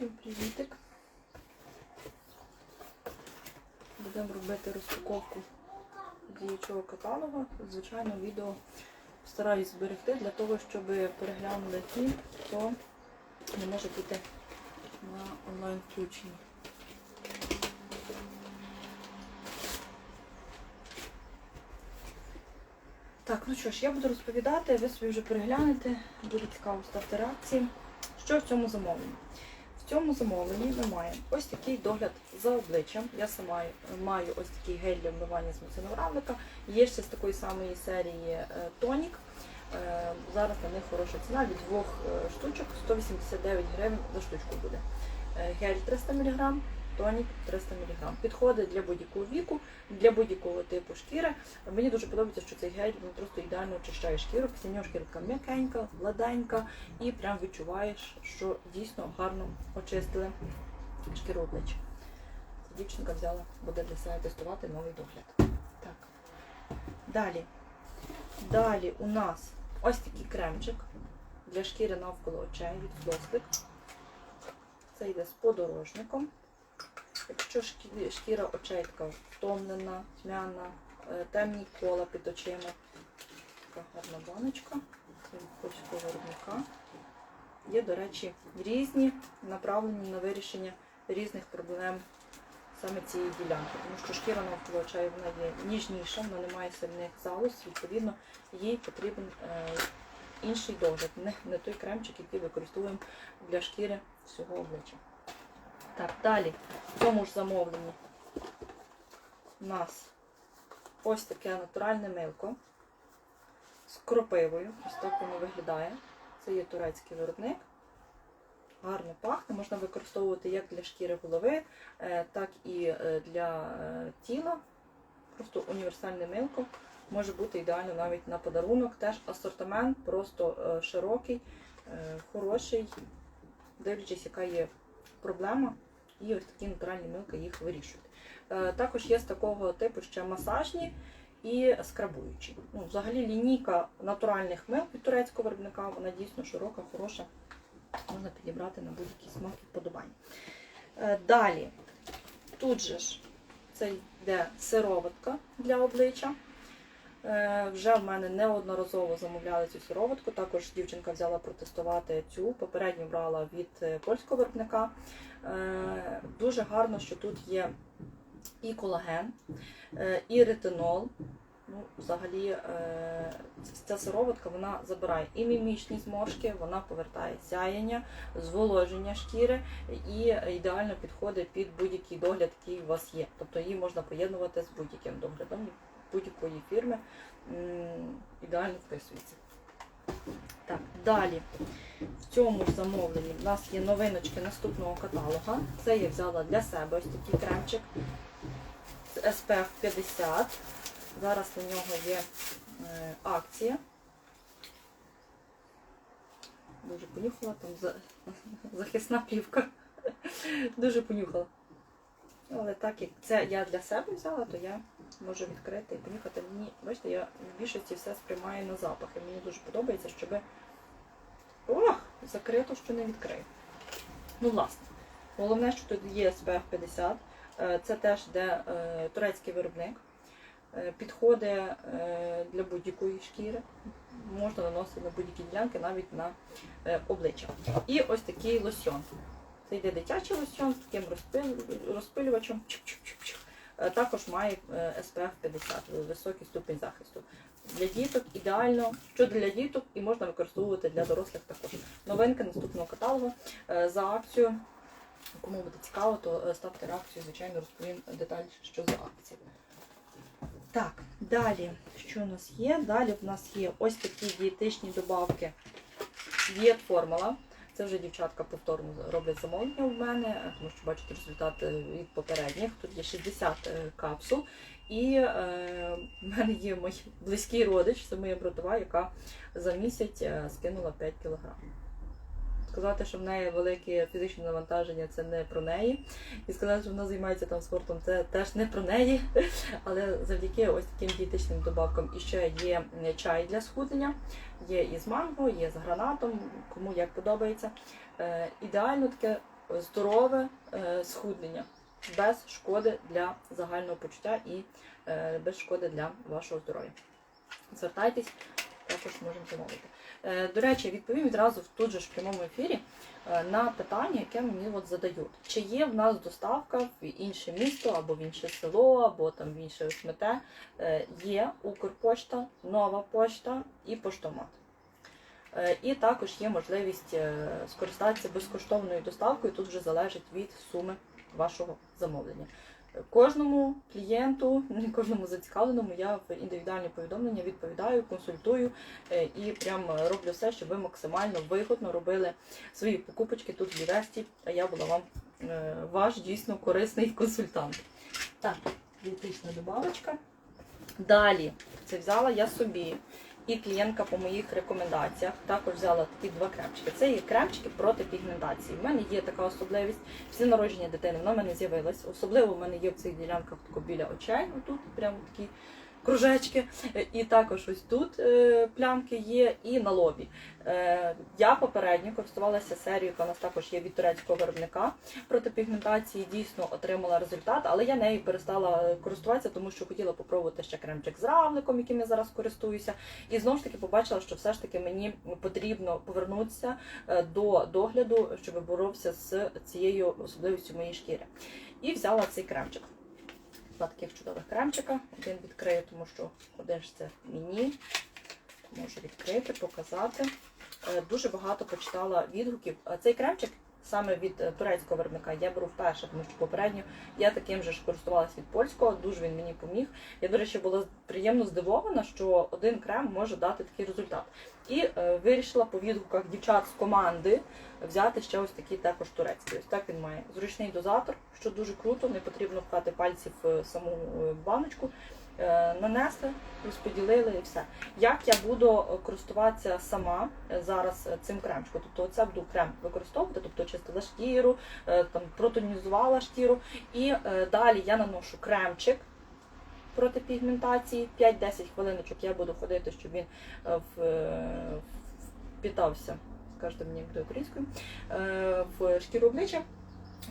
Всім привітик. Будемо робити розпаковку діючого каталогу. Звичайно, відео стараюсь зберегти для того, щоб переглянули ті, хто не може бути на онлайн включенні. Так, ну що ж, я буду розповідати, ви собі вже переглянете, буде цікаво ставте реакції. Що в цьому замовленні? В цьому замовленні ми маємо ось такий догляд за обличчям. Я сама маю ось такий гель для вмивання з міциногравника. Є ще з такої самої серії е, тонік. Е, Зараз на них хороша ціна від двох е, штучок 189 гривень за штучку буде. Гель 300 мг, тонік 300 мг. Підходить для будь-якого віку, для будь-якого типу шкіри. Мені дуже подобається, що цей гель він просто ідеально очищає шкіру. Після нього шкірка м'якенька, гладенька, і прям відчуваєш, що дійсно гарно очистили шкіру обличчя. Дівчинка взяла, буде для себе тестувати новий догляд. Так. Далі. Далі у нас ось такий кремчик для шкіри навколо очей від Флостик. Це йде з подорожником. Якщо шкіра очей така втомлена, тьмяна, е, темні кола під очима. Така гарна баночка польського виробника. Є, до речі, різні, направлені на вирішення різних проблем саме цієї ділянки. Тому що шкіра навколо очей вона є ніжніша, вона не має сильних залоз, відповідно, їй потрібен е, інший догляд, не той кремчик, який використовуємо для шкіри всього обличчя. Так, далі в цьому ж замовленні у нас ось таке натуральне милко з кропивою. Ось так воно виглядає. Це є турецький виробник. Гарно пахне, можна використовувати як для шкіри голови, е, так і е, для е, тіла. Просто універсальне милко може бути ідеально навіть на подарунок. Теж асортимент просто широкий, хороший, дивлячись, яка є проблема, і ось такі натуральні милки їх вирішують. Е, Також є з такого типу ще масажні і скрабуючі. Ну, взагалі лінійка натуральних мил від турецького виробника, вона дійсно широка, хороша. Можна підібрати на будь-який смак і вподобання. Е, Далі, тут же ж це йде сироватка для обличчя. Е, Вже в мене неодноразово замовляли цю сироватку. Також дівчинка взяла протестувати цю. Попередню брала від е, польського виробника. Е, Дуже гарно, що тут є і колаген, і ретинол. Ну, взагалі, ця сироватка вона забирає і мімічні зморшки, вона повертає сяєння, зволоження шкіри і ідеально підходить під будь-який догляд, який у вас є. Тобто її можна поєднувати з будь-яким доглядом будь-якої фірми. Ідеально вписується. Так, далі. В цьому ж замовленні в нас є новиночки наступного каталога. Це я взяла для себе ось такий кремчик з SPF 50. Зараз на нього є е, акція. Дуже понюхала, там за- захисна плівка. Дуже понюхала. Але так як це я для себе взяла, то я можу відкрити і понюхати. Мені, бачите, я в більшості все сприймаю на запахи. Мені дуже подобається, щоб Ох, закрито, що не відкрию. Ну, власне. Головне, що тут є SPF 50. Е, Це теж де е, турецький виробник. Е, Підходить е, для будь-якої шкіри. Можна наносити на будь-які ділянки, навіть на обличчя. І ось такий лосьон. Це йде дитячий лосьон з таким розпилювачем. Е, Також має е, SPF 50, високий ступінь захисту. Для діток ідеально, що для діток і можна використовувати для дорослих також. Новинки наступного каталогу е, за акцію. Кому буде цікаво, то е, ставте реакцію, звичайно, розповім детальніше, що за акція. Так, далі, що у нас є? Далі в нас є ось такі дієтичні добавки Дієт формула. Це вже дівчатка повторно роблять замовлення в мене, е, тому що бачите результат від попередніх. Тут є 60 е, капсул. І е, в мене є мій близький родич, це моя братова, яка за місяць е, скинула 5 кілограм. Сказати, що в неї велике фізичне навантаження, це не про неї. І сказати, що вона займається там спортом, це теж не про неї. Але завдяки ось таким дієтичним добавкам і ще є чай для схуднення, є і з манго, є з гранатом, кому як подобається. Е, ідеально таке здорове е, схуднення без шкоди для загального почуття і е, без шкоди для вашого здоров'я. Звертайтесь, також можемо замовити. Е, До речі, відповім відразу тут же в прямому ефірі е, на питання, яке мені от задають. Чи є в нас доставка в інше місто або в інше село, або там в інше смете? Є Укрпошта, нова пошта і поштомат. Е, І також є можливість скористатися безкоштовною доставкою. Тут вже залежить від суми вашого замовлення. Е, Кожному клієнту, не кожному зацікавленому, я в індивідуальні повідомлення відповідаю, консультую е, і прям роблю все, щоб ви максимально вигодно робили свої покупочки тут в Лівесті, а я була вам е, ваш дійсно корисний консультант. Так, дієтична добавочка. Далі це взяла я собі. І клієнтка по моїх рекомендаціях також взяла такі два кремчики. Це є кремчики проти пігментації. У мене є така особливість. Після народження дитини вона в мене з'явилась. Особливо в мене є в цих ділянках біля очей. Отут прямо такі кружечки. Е, І також ось тут е, плямки є, і на лобі. Е, Я попередньо користувалася серією, яка у нас також є від турецького виробника проти пігментації. Дійсно отримала результат, але я нею перестала користуватися, тому що хотіла попробувати ще кремчик з равликом, яким я зараз користуюся. І знову ж таки побачила, що все ж таки мені потрібно повернутися до догляду, щоб боровся з цією особливістю моєї шкіри. І взяла цей кремчик. Два таких чудових кремчика. Один відкрию, тому що один ж це мені. Можу відкрити, показати. Е, Дуже багато почитала відгуків. Цей кремчик саме від е, турецького виробника я беру вперше, тому що попередньо я таким же ж користувалася від польського, дуже він мені поміг. Я, до речі, була приємно здивована, що один крем може дати такий результат. І е, вирішила по відгуках дівчат з команди взяти ще ось такий також турецький. Ось так він має зручний дозатор, що дуже круто, не потрібно пхати пальці в саму е, баночку. Е, Нанесли, розподілили і все. Як я буду користуватися сама е, зараз е, цим кремчиком? Тобто це буду крем використовувати, тобто чистила шкіру, там протонізувала шкіру. І далі я наношу кремчик проти пігментації. 5-10 хвилиночок я буду ходити, щоб він впітався, скажете мені як українською, в шкіру обличчя.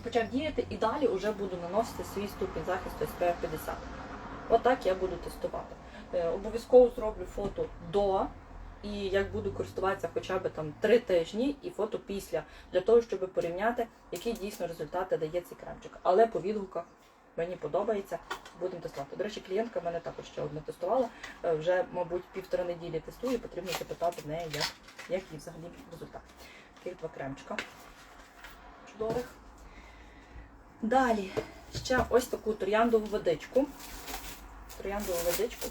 Почав діяти і далі вже буду наносити свій ступінь захисту SPF 50. Отак я буду тестувати. Е, Обов'язково зроблю фото до, і як буду користуватися хоча б там 3 тижні, і фото після, для того, щоб порівняти, які дійсно результати дає цей кремчик. Але по відгуках мені подобається, будемо тестувати. До речі, клієнтка в мене також ще одне тестувала. Е, Вже, мабуть, півтора неділі тестує, потрібно запитати в неї, як, як їй взагалі результат. Таких два кремчика чудових. Далі ще ось таку трояндову водичку. Трояндову водичку.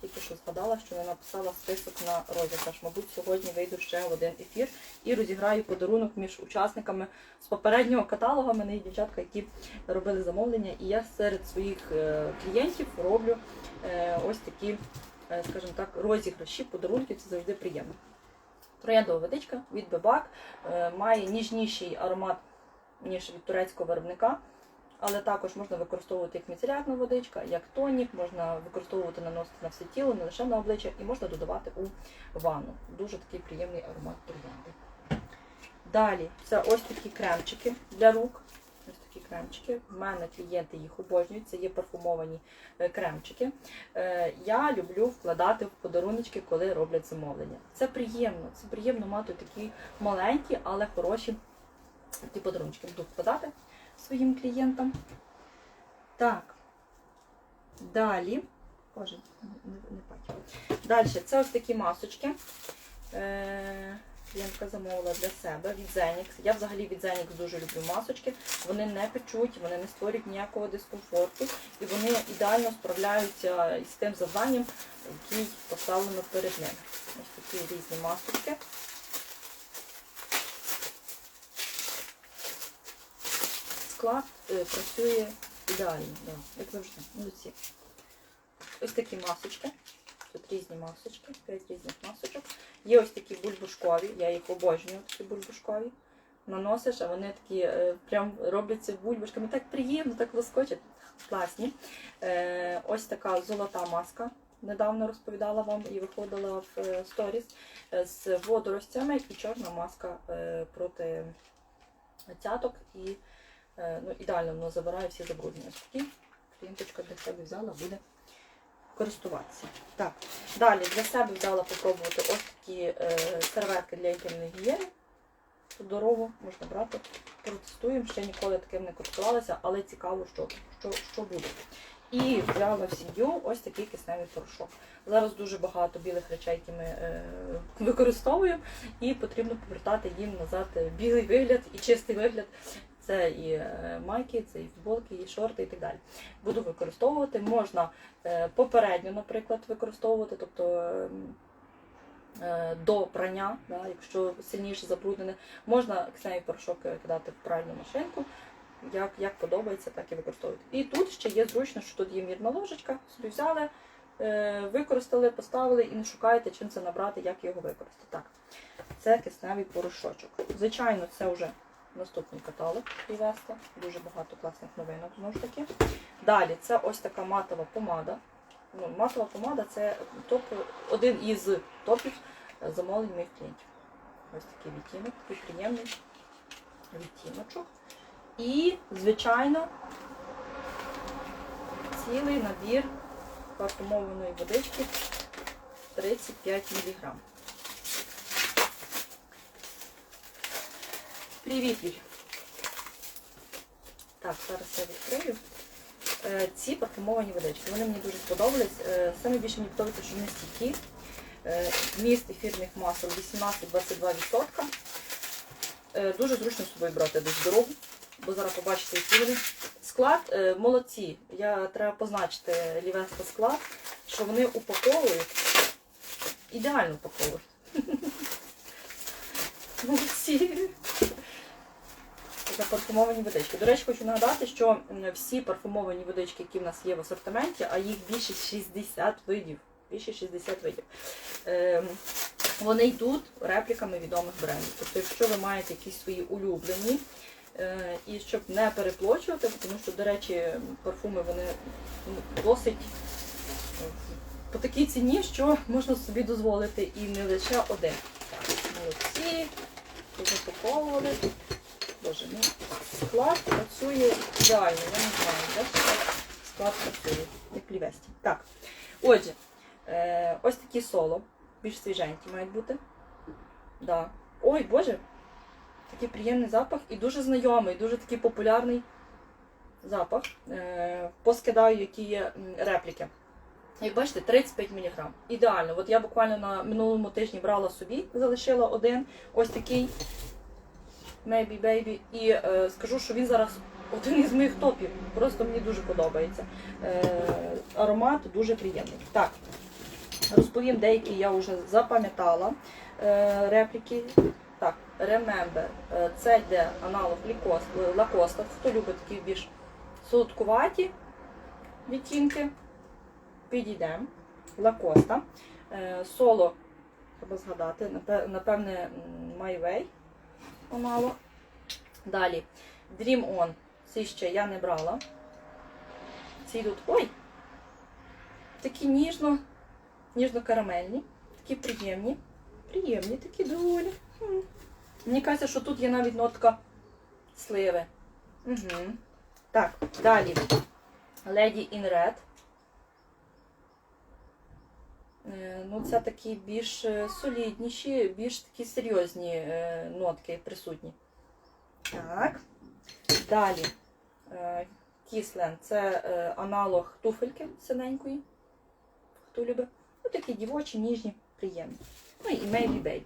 Тільки що згадала, що не написала список на розіграш. Мабуть, сьогодні вийду ще в один ефір і розіграю подарунок між учасниками з попереднього каталогу. У мене є дівчатка, які робили замовлення, і я серед своїх е, клієнтів роблю е, ось такі, е, скажімо так, розіграші, подарунки. Це завжди приємно. Трояндова водичка від Бебак має ніжніший аромат, ніж від турецького виробника. Але також можна використовувати як міцелярна водичка, як тонік, можна використовувати наносити на все тіло, не лише на обличчя, і можна додавати у ванну. Дуже такий приємний аромат троянди. Далі це ось такі кремчики для рук. Ось такі кремчики. В мене клієнти їх обожнюють. Це є парфумовані е, кремчики. Е, Я люблю вкладати в подаруночки, коли роблять замовлення. Це приємно. Це приємно мати такі маленькі, але хороші ті подарунки. Буду вкладати своїм клієнтам. Так. Далі. Боже, не, не бачу. Далі, це ось такі масочки. Е, клієнтка замовила для себе від Zenix. Я взагалі від Zenix дуже люблю масочки. Вони не печуть, вони не створюють ніякого дискомфорту. І вони ідеально справляються із тим завданням, який поставлено перед ними. Ось такі різні масочки. Склад е, працює ідеально, да, як завжди, молодці. Ось такі масочки. Тут різні масочки, 5 різних масочок. Є ось такі бульбушкові, я їх обожнюю, такі бульбушкові. Наносиш, а вони такі е, прям робляться бульбашками. Так приємно, так лоскочать. Класні. Е, ось така золота маска. Недавно розповідала вам і виходила в сторіс з водоростями і чорна маска проти цяток і ну, ідеально воно забирає всі забруднення. Такі клієнточка для себе взяла, буде користуватися. Так, далі для себе взяла попробувати ось такі е, серветки для інтимної гігієни. Дорогу можна брати, протестуємо. Ще ніколи таким не користувалася, але цікаво, що, що, що буде. І взяла в сім'ю ось такий кисневий порошок. Зараз дуже багато білих речей, які ми е, використовуємо, і потрібно повертати їм назад білий вигляд і чистий вигляд. Це і е, майки, це і футболки, і шорти, і так далі. Буду використовувати. Можна е, попередньо, наприклад, використовувати, тобто ем, е, до прання, да, якщо сильніше забруднене, можна кисневий порошок кидати в пральну машинку. Як, як подобається, так і використовувати. І тут ще є зручно, що тут є мірна ложечка, собі взяли, використали, поставили і не шукаєте, чим це набрати, як його використати. Так, це кисневий порошочок. Звичайно, це вже наступний каталог привезти. Дуже багато класних новинок знову ж таки. Далі це ось така матова помада. Ну, матова помада це топ, один із топів замовлень моїх клієнтів. Ось такий відтінок, такий приємний відтіночок. І, звичайно, цілий набір парфумованої водички 35 мг. Привіт, Так, зараз я відкрию. Е, Ці парфумовані водички. Вони мені дуже сподобались. Е, Саме більше мені подобається, що вони стійкі. Е, Вміст ефірних масел 18-22%. Е, Дуже зручно з собою брати десь дорогу, бо зараз побачите, які вони. Склад молодці. Я треба позначити лівеста склад, що вони упаковують. Ідеально упаковують. Молодці. Це парфумовані водички. До речі, хочу нагадати, що всі парфумовані водички, які в нас є в асортименті, а їх більше 60 видів. Більше 60 видів. Ем, вони йдуть репліками відомих брендів. Тобто, якщо ви маєте якісь свої улюблені, е, і щоб не переплачувати, тому що, до речі, парфуми вони ну, досить е, по такій ціні, що можна собі дозволити і не лише один. Молодці, запаковували. Боже, ну склад працює ідеально, я не знаю, де склад працює, як плівесті. Так, отже, е, ось такі соло, більш свіженькі мають бути. Да. Ой, Боже, такий приємний запах і дуже знайомий, дуже такий популярний запах. Е, поскидаю, які є репліки. Як бачите, 35 мг. Ідеально. От я буквально на минулому тижні брала собі, залишила один ось такий Maybe Baby. І е, скажу, що він зараз один із моїх топів. Просто мені дуже подобається. Е, аромат дуже приємний. Так, розповім деякі я вже запам'ятала е, репліки. Так, Remember. Е, це йде аналог Lacoste. Lacoste. Хто любить такі більш солодкуваті відтінки? Підійдемо. Лакоста. Соло, треба згадати, напевне, My Way аналог. Далі. Dream On. Ці ще я не брала. Ці йдуть. Ой! Такі ніжно, ніжно-карамельні, такі приємні. Приємні такі доволі. Хм. Мені кажеться, що тут є навіть нотка сливи. Угу. Так, далі. Lady in Red. Е, Ну, це такі більш е, солідніші, більш такі серйозні е, нотки присутні. Так. Далі. Кіслен це е, аналог туфельки синенької. Хто любить? Ну, такі дівочі, ніжні, приємні. Ну і Maybe Baby.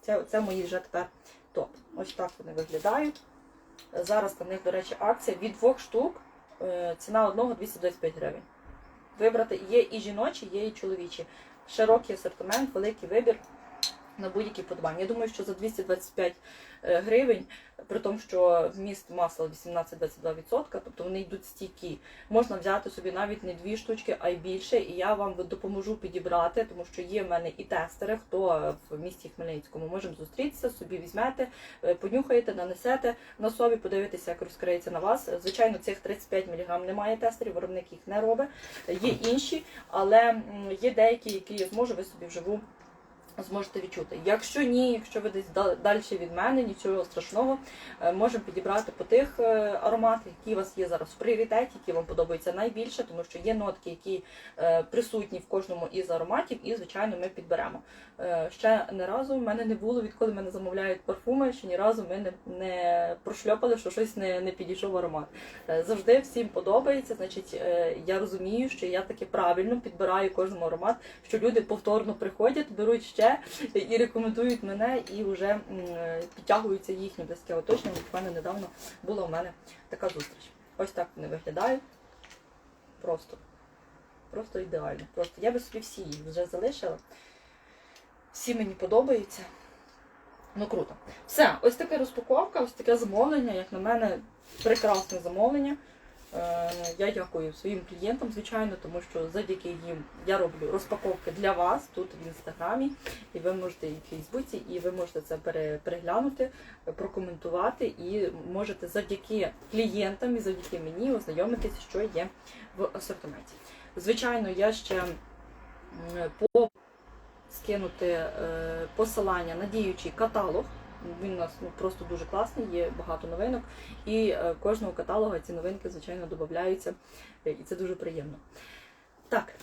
Це, це мої вже тепер топ. Ось так вони виглядають. Зараз на них, до речі, акція від двох штук. е, Ціна одного 225 гривень. Вибрати є і жіночі, є і чоловічі. Широкий асортимент, великий вибір на будь-які подобання. Я думаю, що за 225 е, гривень, при тому, що вміст масла 18-22%, тобто вони йдуть стійкі, можна взяти собі навіть не дві штучки, а й більше. І я вам допоможу підібрати, тому що є в мене і тестери, хто в місті Хмельницькому можемо зустрітися, собі візьмете, е, понюхаєте, нанесете на собі, подивитися, як розкриється на вас. Звичайно, цих 35 мг немає тестерів, виробник їх не робить. Є інші, але є деякі, які я зможу, ви собі вживу зможете відчути. Якщо ні, якщо ви десь далі від мене, нічого страшного, е, можемо підібрати по тих е, ароматах, які у вас є зараз в пріоритеті, які вам подобаються найбільше, тому що є нотки, які е, присутні в кожному із ароматів, і звичайно ми підберемо. Ще не разу в мене не було, відколи мене замовляють парфуми, що ні разу ми не, не прошльопали, що щось не, не підійшов аромат. Завжди всім подобається. Значить, я розумію, що я таки правильно підбираю кожному аромат, що люди повторно приходять, беруть ще і рекомендують мене, і вже підтягуються їхні близьке оточення. Буквально недавно була у мене така зустріч. Ось так вони виглядають. Просто. Просто ідеально. Просто я би собі всі їх вже залишила. Всі мені подобаються. Ну круто. Все, ось така розпаковка, ось таке замовлення, як на мене, прекрасне замовлення. Е, Я дякую своїм клієнтам, звичайно, тому що завдяки їм я роблю розпаковки для вас тут в інстаграмі, і ви можете і в Фейсбуці, і ви можете це переглянути, прокоментувати, і можете завдяки клієнтам і завдяки мені ознайомитися, що є в асортименті. Звичайно, я ще по скинути е, посилання на діючий каталог. Він у нас ну, просто дуже класний, є багато новинок, і е, кожного каталога ці новинки, звичайно, додаються, е, і це дуже приємно. Так,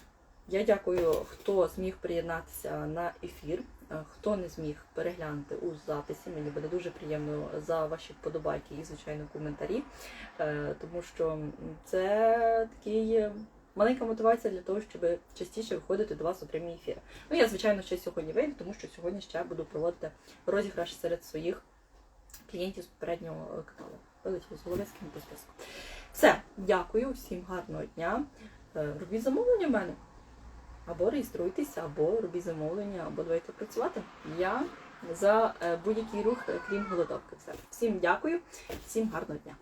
я дякую, хто зміг приєднатися на ефір, е, хто не зміг переглянути у записі. Мені буде дуже приємно за ваші вподобайки і, звичайно, коментарі, тому що це такий. Маленька мотивація для того, щоб частіше виходити до вас у прямі ефіри. Ну, я, звичайно, ще сьогодні вийду, тому що сьогодні ще буду проводити розіграш серед своїх клієнтів з попереднього е. З голови з по списку. Все, дякую, всім гарного дня. Е, Робіть замовлення в мене. Або реєструйтеся, або робіть замовлення, або давайте працювати. Я за е, будь-який рух, крім голодовки. Все. Всім дякую, всім гарного дня.